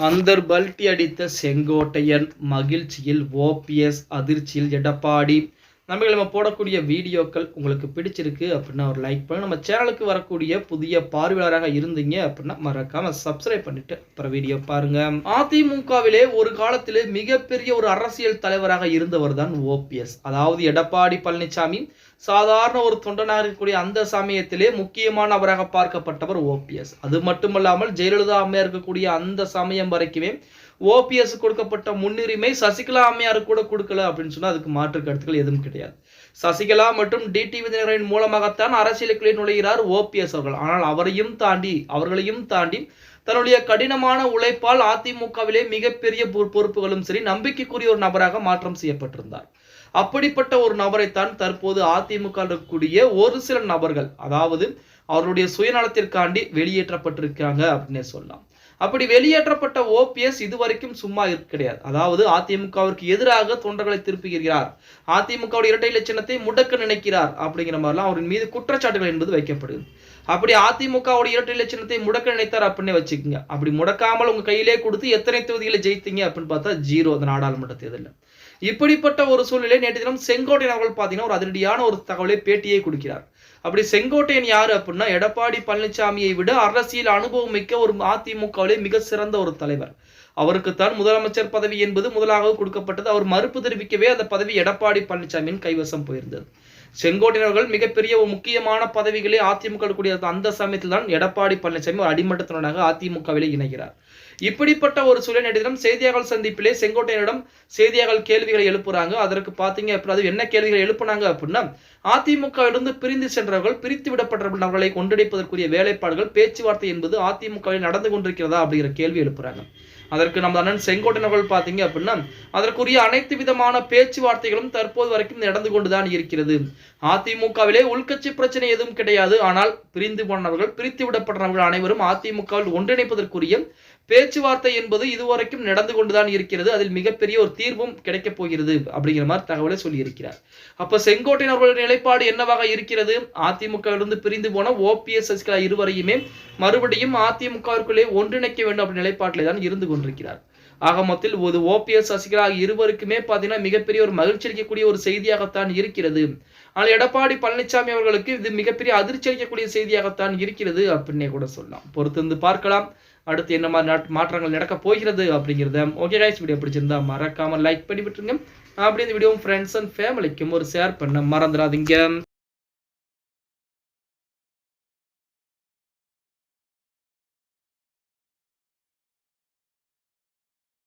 அந்தர் பல்டி அடித்த செங்கோட்டையன் மகிழ்ச்சியில் ஓபிஎஸ் அதிர்ச்சியில் எடப்பாடி நம்ம நம்ம போடக்கூடிய வீடியோக்கள் உங்களுக்கு பிடிச்சிருக்கு அப்படின்னா ஒரு லைக் பண்ணி நம்ம சேனலுக்கு வரக்கூடிய புதிய பார்வையாளராக இருந்தீங்க அப்படின்னா மறக்காம சப்ஸ்கிரைப் பண்ணிட்டு அப்புறம் வீடியோ பாருங்க. அதிமுகவிலே ஒரு காலத்திலே மிகப்பெரிய ஒரு அரசியல் தலைவராக இருந்தவர் தான் ஓபிஎஸ். அதாவது எடப்பாடி பழனிசாமி சாதாரண ஒரு தொண்டனாக இருக்கக்கூடிய அந்த சமயத்திலே முக்கியமான அவராக பார்க்கப்பட்டவர் ஓபிஎஸ். அது மட்டுமல்லாமல் ஜெயலலிதா அம்மையாக இருக்கக்கூடிய அந்த சமயம் வரைக்குமே ஓபிஎஸ் கொடுக்கப்பட்ட முன்னுரிமை சசிகலா அம்மையார் கூட கொடுக்கல அப்படின்னு சொன்னால் அதுக்கு மாற்று கருத்துக்கள் எதுவும் கிடையாது. சசிகலா மற்றும் டிடிவி தினகரன் மூலமாகத்தான் அரசியலுக்குள்ளே நுழைகிறார் ஓபிஎஸ் அவர்கள். ஆனால் அவரையும் தாண்டி அவர்களையும் தாண்டி தன்னுடைய கடினமான உழைப்பால் அதிமுகவிலே மிகப்பெரிய பொறுப்புகளும் சரி நம்பிக்கைக்குரிய ஒரு நபராக மாற்றம் செய்யப்பட்டிருந்தார். அப்படிப்பட்ட ஒரு நபரைத்தான் தற்போது அதிமுக இருக்கக்கூடிய ஒரு சில நபர்கள் அதாவது அவருடைய சுயநலத்திற்காண்டி வெளியேற்றப்பட்டிருக்காங்க அப்படின்னே சொல்லலாம். அப்படி வெளியேற்றப்பட்ட ஓபிஎஸ் இதுவரைக்கும் சும்மா இருக்க கிடையாது. அதாவது அதிமுகவிற்கு எதிராக தொண்டர்களை திருப்புகிறார். அதிமுகவுடைய இரட்டை இலை முடக்க நினைக்கிறார் அப்படிங்கிற மாதிரிலாம் அவரின் மீது குற்றச்சாட்டுகள் என்பது வைக்கப்படுது அப்படி அதிமுகவுடைய இரட்டை இலை சின்னத்தை முடக்க நினைத்தார் அப்படின்னு வச்சுக்கோங்க. அப்படி முடக்காமல் உங்க கையிலே கொடுத்து எத்தனை தொகுதிகளை ஜெயித்தீங்க அப்படின்னு பார்த்தா ஜீரோ. அந்த நாடாளுமன்ற தேர்தலில். இப்படிப்பட்ட ஒரு சூழ்நிலை நேற்று தினம் செங்கோட்டையன் அவர்கள் பார்த்தீங்கன்னா ஒரு அதிரடியான ஒரு தகவலை பேட்டியை கொடுக்கிறார். அப்படி செங்கோட்டையன் யாரு அப்படின்னா எடப்பாடி பழனிசாமியை விட அரசியல் அனுபவம் மிக்க ஒரு அதிமுகவிலே மிக சிறந்த ஒரு தலைவர். அவருக்குத்தான் முதலமைச்சர் பதவி என்பது முதலாக கொடுக்கப்பட்டது. அவர் மறுப்பு தெரிவிக்கவே அந்த பதவி எடப்பாடி பழனிசாமியின் கைவசம் போயிருந்தது. செங்கோட்டையன் அவர்கள் மிகப்பெரிய ஒரு முக்கியமான பதவிகளை அதிமுக கூடிய அந்த சமயத்தில் தான் எடப்பாடி பழனிசாமி ஒரு அடிமட்டத்தினராக அதிமுகவிலே இணைகிறார். இப்படிப்பட்ட ஒரு சூழல் செய்தியாளர் சந்திப்பிலே செங்கோட்டையனிடம் செய்தியாளர் கேள்விகளை எழுப்புறாங்க. அதற்கு பார்த்தீங்க அது என்ன கேள்விகளை எழுப்புனாங்க அப்படின்னா அதிமுகவிலிருந்து பிரிந்து சென்றவர்கள் பிரித்து விடப்பட்டவர்களை ஒன்றிணைப்பதற்குரிய வேலைப்பாடுகள் பேச்சுவார்த்தை என்பது அதிமுகவில் நடந்து கொண்டிருக்கிறதா அப்படிங்கிற கேள்வி எழுப்புறாங்க. அதற்கு நம்ம அண்ணன் செங்கோட்டன் அவர்கள் பார்த்தீங்க அப்படின்னா அதற்குரிய அனைத்து விதமான பேச்சுவார்த்தைகளும் தற்போது வரைக்கும் நடந்து கொண்டுதான் இருக்கிறது. அதிமுகவிலே உள்கட்சி பிரச்சனை எதுவும் கிடையாது. ஆனால் பிரிந்து போனவர்கள் பிரித்து விடப்பட்டவர்கள் அனைவரும் அதிமுகவில் ஒன்றிணைப்பதற்குரிய பேச்சுவார்த்தை என்பது இதுவரைக்கும் நடந்து கொண்டுதான் இருக்கிறது. அதில் மிகப்பெரிய ஒரு தீர்வும் கிடைக்கப் போகிறது அப்படிங்கிற மாதிரி தகவலை சொல்லியிருக்கிறார். அப்ப செங்கோட்டையன் அவர்களுடைய நிலைப்பாடு என்னவாக இருக்கிறது? அதிமுகவிலிருந்து பிரிந்து போன ஓபிஎஸ் சசிகலா இருவரையுமே மறுபடியும் அதிமுகவிற்குள்ளே ஒன்றிணைக்க வேண்டும் அப்படி நிலைப்பாட்டிலே தான் இருந்து கொண்டிருக்கிறார். ஆக மொத்தத்தில் ஒரு ஓபிஎஸ் சசிகலா இருவருக்குமே பார்த்தீங்கன்னா மிகப்பெரிய ஒரு மகிழ்ச்சி அளிக்கக்கூடிய ஒரு செய்தியாகத்தான் இருக்கிறது. ஆனால் எடப்பாடி பழனிசாமி அவர்களுக்கு இது மிகப்பெரிய அதிர்ச்சி அளிக்கக்கூடிய செய்தியாகத்தான் இருக்கிறது அப்படின்னே கூட சொல்லலாம். பொறுத்திருந்து பார்க்கலாம். அடுத்து என்ன மாதிரி மாற்றங்கள் நடக்க போகிறது அப்படிங்கிறத ஓகே கைஸ் வீடியோ பிடிச்சிருந்தா மறக்காமல் லைக் பண்ணி விட்டுருங்க. அப்படி இந்த வீடியோ ஃப்ரெண்ட்ஸ் அண்ட் ஃபேமிலிக்கும் ஒரு ஷேர் பண்ண மறந்துடாதீங்க.